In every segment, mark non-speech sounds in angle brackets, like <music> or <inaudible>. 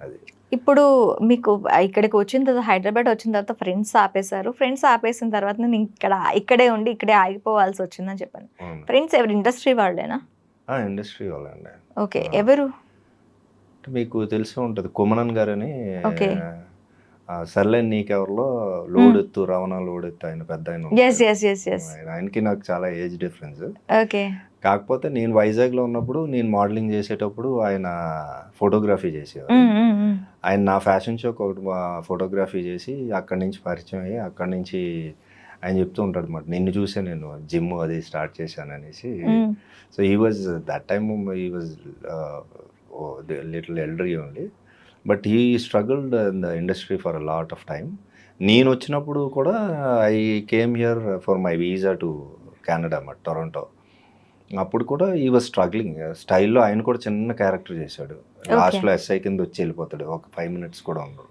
అది. ఇప్పుడు మీకు ఇక్కడికి వచ్చిన తర్వాత హైదరాబాద్ వచ్చిన తర్వాత ఫ్రెండ్స్ ఆపేశారు. ఫ్రెండ్స్ ఆపేసిన తర్వాత నేను ఇక్కడ ఇక్కడే ఉండి ఇక్కడే ఆగిపోవాల్సి వచ్చిందని చెప్పాను. ఫ్రెండ్స్ ఎవరు? ఇండస్ట్రీ వాళ్ళేనా? ఇండస్ట్రీ వాళ్ళండి. ఓకే. ఎవరు? మీకు తెలిసి ఉంటుంది కుమనన్ గారని. ఆ, సర్లేని నీకెవరిలో లోడెత్తు రవణ లోడెత్తు ఆయన పెద్ద ఆయన- ఆయనకి నాకు చాలా ఏజ్ డిఫరెన్స్. ఓకే. కాకపోతే నేను వైజాగ్లో ఉన్నప్పుడు నేను మోడలింగ్ చేసేటప్పుడు ఆయన ఫోటోగ్రఫీ చేసేవారు. ఆయన నా ఫ్యాషన్ షోకి ఒకటి ఫోటోగ్రఫీ చేసి అక్కడి నుంచి పరిచయం అయ్యి అక్కడి నుంచి ఆయన చెప్తూ ఉంటాడు అనమాట నిన్ను చూసే నేను జిమ్ అది స్టార్ట్ చేశాను అనేసి. So he was that time he was little elderly only but he struggled in the industry for a lot of time నేను వచ్చినప్పుడు కూడా I came here for my visa to Canada అన్నమాట Toronto అప్పుడు కూడా ఈ was struggling స్టైల్లో ఆయన కూడా చిన్న క్యారెక్టర్ చేశాడు. లాస్ట్లో ఎస్ఐ కింద వచ్చి వెళ్ళిపోతాడు. ఒక ఫైవ్ మినిట్స్ కూడా ఉండదు.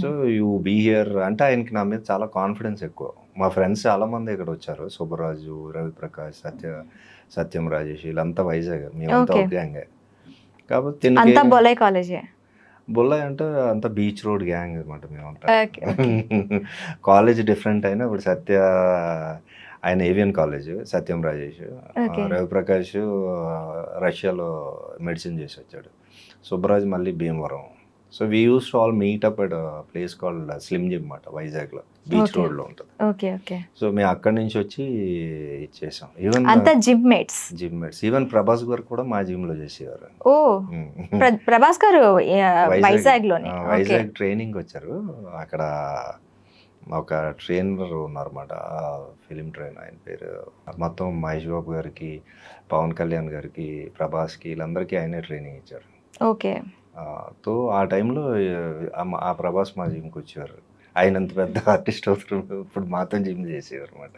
సో యూ బీ హియర్ అంటే ఆయనకి నా మీద చాలా కాన్ఫిడెన్స్ ఎక్కువ. మా ఫ్రెండ్స్ చాలా మంది ఇక్కడ వచ్చారు. సుబ్బరాజు రవిప్రకాష్ సత్య సత్యం రాజేష్ వీళ్ళంతా వైజాగ్. మేమంతా. ఒక గ్యాంగే కాబట్టి అంతా తిన్నకి బొలై కాలేజే? అంటే అంతా బీచ్ రోడ్ గ్యాంగ్ అనమాట మేమంతా. <laughs> కాలేజ్ డిఫరెంట్ అయినా ఇప్పుడు సత్య ఆయన ఏవియన్ కాలేజ్ సత్యం రాజేష్. రవిప్రకాష్ రష్యాలో మెడిసిన్ చేసి వచ్చాడు. సుబ్బరాజ్ మళ్ళీ Bhimavaram. So we used to all meet up at place called slim gym అన్నమాట వైజాగ్లో. Beach Okay. రోడ్లో ఉంటుంది. Okay okay. సో మేము అక్కడి నుంచి వచ్చి ఇచ్చేసాం ఈవెన్ అంతా gym mates gym mates even Prabhas garu కూడా మా జిమ్లో చేసేవారు. ఓ. ప్రభాస్ గారు వైజాగ్లోనే వైజాగ్ ట్రైనింగ్ వచ్చారు. అక్కడ ఒక ట్రైనర్ ఉన్నారన్నమాట. ఫిలిం ట్రైన్ ఆయన పేరు. మొత్తం మహేష్ బాబు గారికి పవన్ కళ్యాణ్ గారికి ప్రభాస్కి వీళ్ళందరికీ ఆయనే ట్రైనింగ్ ఇచ్చారు. ఓకే. తో ఆ టైంలో ఆ ప్రభాస్ మా జిమ్కి వచ్చేవారు. ఆయన అంత పెద్ద ఆర్టిస్ట్ అవుతారు. ఇప్పుడు మాతో జిమ్ చేసేవారు అనమాట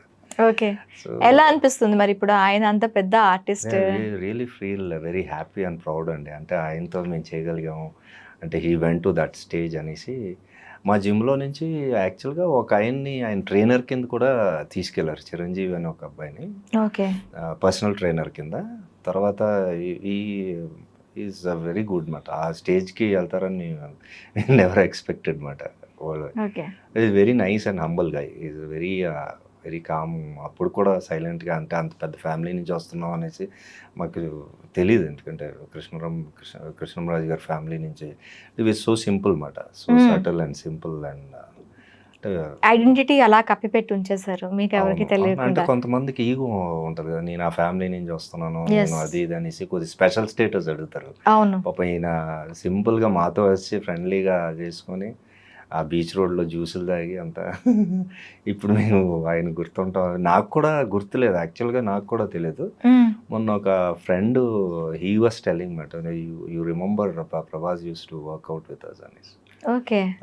ఓకే ఎలా అనిపిస్తుంది మరి ఇప్పుడు ఆయన అంత పెద్ద artist? Really feel very happy and proud అండి. అంటే ఆయనతో మేము చేయగలిగాము. అంటే he went to that stage అనేసి మా జిమ్లో నుంచి యాక్చువల్గా ఒక ఆయన్ని ఆయన ట్రైనర్ కింద కూడా తీసుకెళ్ళారు చిరంజీవి అని ఒక అబ్బాయిని. ఓకే. పర్సనల్ ట్రైనర్ కింద. తర్వాత ఈ ఈజ్ వెరీ గుడ్ మాట. ఆ స్టేజ్కి వెళ్తారని <laughs> నెవర్ ఎక్స్పెక్టెడ్ మాట. Okay. Is very nice and humble guy. Is very very calm. అప్పుడు కూడా సైలెంట్గా అంటే అంత పెద్ద ఫ్యామిలీ నుంచి వస్తున్నాం అనేసి మాకు తెలియదు ఎందుకంటే కృష్ణరామ్ కృష్ణ కృష్ణరాజు గారి ఫ్యామిలీ నుంచి. ఇట్ ఈస్ సో సింపుల్ మాట. So. Subtle and simple and identity అలా కప్పిపెట్టి ఉంచేశారు. మీకు ఎవరికి అవును. అంటే కొంతమందికి ఈగో ఉంటుంది కదా. నేను ఆ ఫ్యామిలీ నుంచి వస్తున్నాను. నేను అది ఇది అనేసి కొద్ది స్పెషల్ స్టేటస్ అడుగుతారు. అవును. పాప ఈయన సింపుల్గా మాతో వచ్చి ఫ్రెండ్లీగా చేసుకొని ఆ బీచ్ రోడ్లో జ్యూసులు తాగి అంత. <laughs> ఇప్పుడు మేము ఆయన గుర్తుంటాం. నాకు కూడా గుర్తులేదు. యాక్చువల్గా నాకు కూడా తెలియదు. మొన్న ఒక ఫ్రెండ్ హీ వాస్ టెలింగ్ మాట you remember Prabhas used to workout with us అనేసి. ఓకే.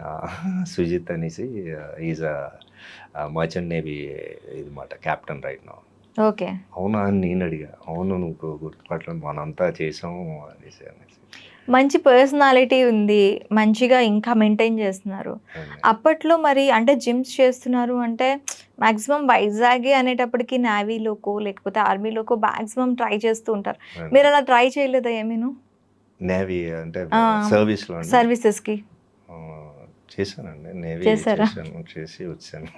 సుజిత్ అనేసి ఈజ్ మర్చెంట్ నేవీ ఇది మాట కెప్టెన్ రైట్ నా ఓకే. అవునా? అని నేను అడిగా. అవును నువ్వు గుర్తుపట్టలేదు. మనంతా చేసాము అనేసి అనేసి. మంచి పర్సనాలిటీ ఉంది మంచిగా ఇంకా మెయింటైన్ చేస్తున్నారు. అప్పట్లో మరి అంటే జిమ్స్ చేస్తున్నారు అంటే మాక్సిమం వైజాగ్ అనేటప్పటికి నావీలోకో లేకపోతే ఆర్మీలోకో మాక్సిమం ట్రై చేస్తూ ఉంటారు. మీరు అలా ట్రై చేయలేదా ఏమీను? నేవీ అంటే ఆ, సర్వీస్లో అండి. సర్వీసెస్కి ఆ, చేశానండి. నేవీ చేశారా? చేశాను చేసి వచ్చాను.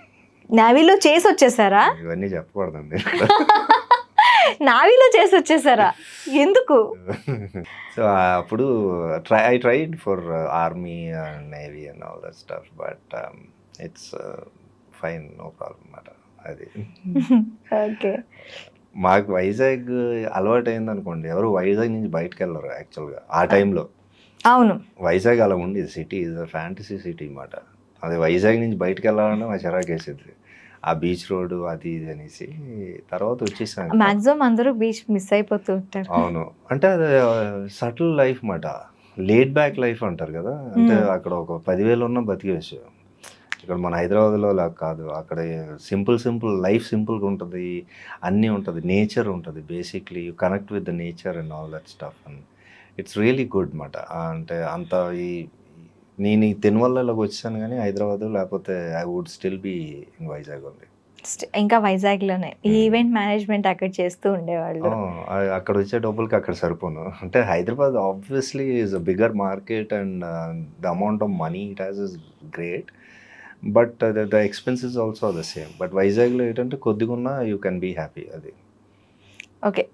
నావీలో చేసి వచ్చేసారా ఇవన్నీ చెప్పకూడదండి. <laughs> నావీలో చేసి వచ్చేసారా? ఎందుకు? <laughs> సో అప్పుడు try I tried for army and navy and all that stuff but it's fine no problem అన్నమాట అది. ఓకే. మాకు వైజాగ్ అలవాటు అయింది అనుకోండి. ఎవరు వైజాగ్ నుంచి బయటకు వెళ్ళరు యాక్చువల్గా ఆ టైంలో అవును. వైజాగ్ అలా ఉండేది. City is a fantasy city అన్నమాట. అది వైజాగ్ నుంచి బయటకు వెళ్ళాలంటే మా చిరాకేసేది. ఆ బీచ్ రోడ్ అది ఇది అనేసి తర్వాత వచ్చేసాను మాక్సిమం అందరూ బీచ్ మిస్ అయిపోతూ ఉంటారు. అవును. అంటే అది సటిల్ లైఫ్ మాట లేట్ బ్యాక్ లైఫ్ అంటారు కదా. అంటే. అక్కడ ఒక పదివేలు ఉన్న బతికేవచ్చు ఇక్కడ మన హైదరాబాద్లో అలా కాదు. అక్కడ సింపుల్ సింపుల్ లైఫ్ సింపుల్గా ఉంటుంది. అన్నీ ఉంటుంది. నేచర్ ఉంటుంది basically. You connect with the nature and all that stuff and it's really good మాట అంటే అంత ఈ నేను ఈ తినువల్లలోకి వచ్చాను కానీ హైదరాబాద్ లేకపోతే I would still be in Vizag ఉంది ఇంకా వైజాగ్లోనే. ఈ ఈవెంట్ మేనేజ్మెంట్ అక్కడ చేస్తూ ఉండేవాళ్ళు. ఆ, అక్కడ వచ్చే డబ్బులకి అక్కడ సరిపోను. అంటే Hyderabad obviously is a bigger market and the amount of money it has is great but the expenses also the same but వైజాగ్లో ఏంటంటే కొద్దిగా ఉన్నా యూ కెన్ బీ హ్యాపీ అది ఓకే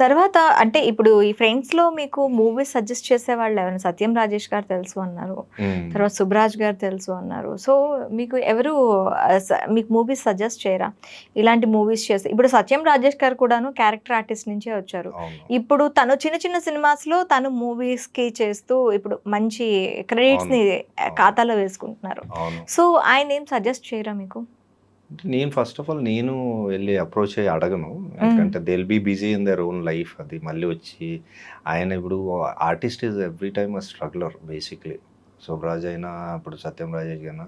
తర్వాత అంటే ఇప్పుడు ఈ ఫ్రెండ్స్లో మీకు మూవీస్ సజెస్ట్ చేసే వాళ్ళు ఎవరైనా సత్యం రాజేష్ గారు తెలుసు అన్నారు. తర్వాత సుబ్రాజ్ గారు తెలుసు అన్నారు. సో మీకు ఎవరు మీకు మూవీస్ సజెస్ట్ చేయరా? ఇలాంటి మూవీస్ చేస్తే ఇప్పుడు సత్యం రాజేష్ గారు కూడాను క్యారెక్టర్ ఆర్టిస్ట్ నుంచే వచ్చారు. ఇప్పుడు తను చిన్న చిన్న సినిమాస్లో తను మూవీస్కి చేస్తూ ఇప్పుడు మంచి క్రెడిట్స్ని. ఖాతాలో వేసుకుంటున్నారు. సో ఆయన ఏం సజెస్ట్ చేయరా మీకు? నేను ఫస్ట్ ఆఫ్ ఆల్ నేను వెళ్ళి అప్రోచ్ అయ్యి అడగను. ఎందుకంటే they will be busy in their own life అది మళ్ళీ వచ్చి ఆయన ఇప్పుడు artist is every time a struggler basically Subbaraj అయినా ఇప్పుడు సత్యం రాజేష్ అయినా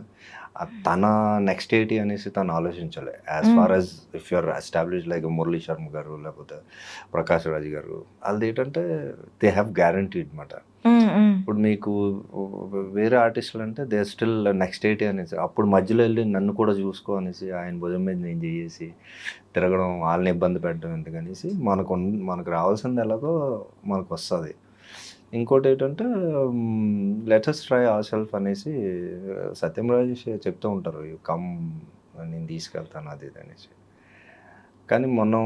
తన నెక్స్ట్ ఏంటి అనేసి తను ఆలోచించాలి. As. Far as if you are establish like Murali Sharma garu లేకపోతే ప్రకాష్ రాజ్ గారు అది ఏంటంటే దే హ్యావ్ గ్యారంటీడ్ అనమాట Mm, mm. ఇప్పుడు మీకు వేరే ఆర్టిస్టులు అంటే దే స్టిల్ నెక్స్ట్ ఎయిటీ అనేసి అప్పుడు మధ్యలో వెళ్ళి నన్ను కూడా చూసుకో అనేసి ఆయన భుజం మీద నేను చేసి తిరగడం వాళ్ళని ఇబ్బంది పెట్టడం ఎందుకనేసి మనకు మనకు రావాల్సింది ఎలాగో మనకు వస్తుంది. ఇంకోటి ఏంటంటే లెటెస్ట్ ట్రై ఆర్ సెల్ఫ్ అనేసి సత్యం రాజేష్ చెప్తూ ఉంటారు కమ్ నేను తీసుకెళ్తాను అది ఇది అనేసి. కానీ మనం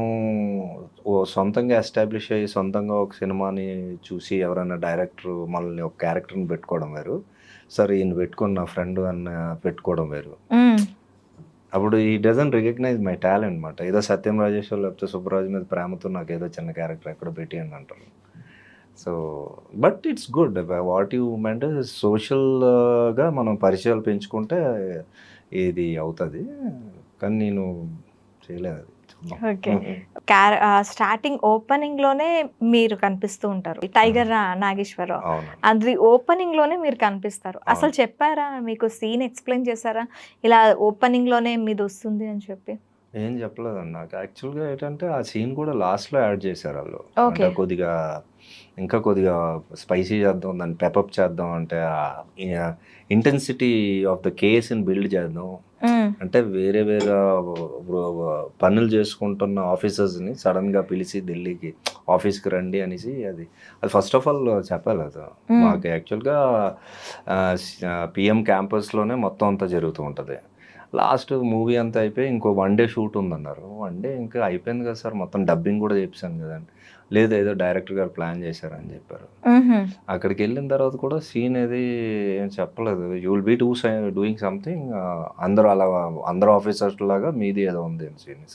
ఓ సొంతంగా ఎస్టాబ్లిష్ అయ్యి సొంతంగా ఒక సినిమాని చూసి ఎవరైనా డైరెక్టర్ మనల్ని ఒక క్యారెక్టర్ని పెట్టుకోవడం వేరు. సరే ఈయన పెట్టుకుని నా ఫ్రెండ్ అన్న పెట్టుకోవడం వేరు. అప్పుడు ఈ డజన్ రికగ్నైజ్ మై టాలెంట్ అనమాట ఏదో సత్యం రాజేష్ లేకపోతే సుబ్బరాజు మీద ప్రేమతో నాకు ఏదో చిన్న క్యారెక్టర్ ఎక్కడ పెట్టి అని అంటారు. So but it's good. What you అంటే సోషల్గా మనం పరిచయాలు పెంచుకుంటే ఇది అవుతుంది. కానీ నేను చేయలేదు అది. ఓకే. స్టార్టింగ్ ఓపెనింగ్లోనే మీరు కనిపిస్తూ ఉంటారు. టైగర్ రా- నాగేశ్వరరావు. అది ఓపెనింగ్లోనే మీరు కనిపిస్తారు. అసలు చెప్పారా? మీకు సీన్ ఎక్స్ప్లెయిన్ చేశారా? ఇలా ఓపెనింగ్లోనే మీది వస్తుంది అని చెప్పి. ఏం చెప్పలేదండి నాకు యాక్చువల్గా ఏంటంటే ఆ సీన్ కూడా లాస్ట్లో యాడ్ చేశారు వాళ్ళు. అంటే కొద్దిగా ఇంకా కొద్దిగా స్పైసీ చేద్దాం దాన్ని పెపప్ చేద్దాం అంటే ఇంటెన్సిటీ ఆఫ్ ద కేస్ని బిల్డ్ చేద్దాం. అంటే వేరే వేరే పనులు చేసుకుంటున్న ఆఫీసర్స్ని సడన్గా పిలిచి ఢిల్లీకి ఆఫీస్కి రండి అనేసి అది అది ఫస్ట్ ఆఫ్ ఆల్ చెప్పాలి అది. మాకు యాక్చువల్గా పిఎం క్యాంపస్లోనే మొత్తం అంతా జరుగుతూ ఉంటుంది లాస్ట్ మూవీ అంతా అయిపోయి ఇంకో వన్ డే షూట్ ఉందన్నారు. వన్ డే ఇంకా అయిపోయింది కదా సార్ మొత్తం డబ్బింగ్ కూడా చేపిస్తాను కదండి. లేదు ఏదో డైరెక్టర్ గారు ప్లాన్ చేశారని చెప్పారు. అక్కడికి వెళ్ళిన తర్వాత కూడా సీన్ ఏది ఏం చెప్పలేదు. You will be too doing something అందరూ అలా అందరూ ఆఫీసర్స్ లాగా మీది ఏదో ఉంది సీన్.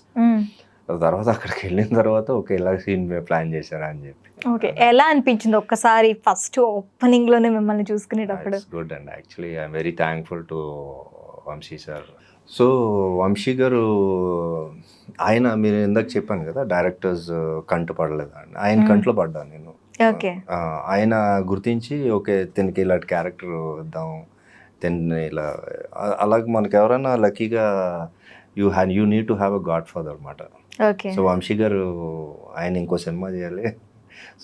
తర్వాత అక్కడికి వెళ్ళిన తర్వాత ఓకే ఇలా సీన్ ప్లాన్ చేశారా అని చెప్పి. ఓకే ఎలా అనిపించింది ఒక్కసారి ఫస్ట్ ఓపెనింగ్లోనే మిమ్మల్ని చూసుకునేటప్పుడు? Good and. Actually I'm very thankful to Vamsi sir. So Vamsi garu ఆయన మీరు ఇందాక చెప్పాను కదా డైరెక్టర్స్ కంట పడలేదు? అని ఆయన. కంట్లో పడ్డాను నేను. ఆయన గుర్తించి ఓకే దీనికి ఇలాంటి క్యారెక్టర్ ఇద్దాం దీన్ని ఇలా అలాగే మనకు ఎవరైనా లక్కీగా you హ్యాన్ you need to have a godfather అనమాట ఓకే. సో వంశీ గారు ఆయన ఇంకో సినిమా చేయాలి.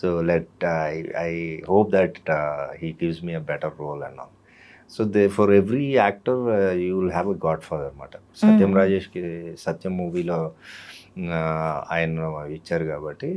So let I I hope that he gives me a better role and all so they for every actor you will have a godfather అనమాట Satyam Mhm. రాజేష్కి Satyam మూవీలో ఆయన ఇచ్చారు కాబట్టి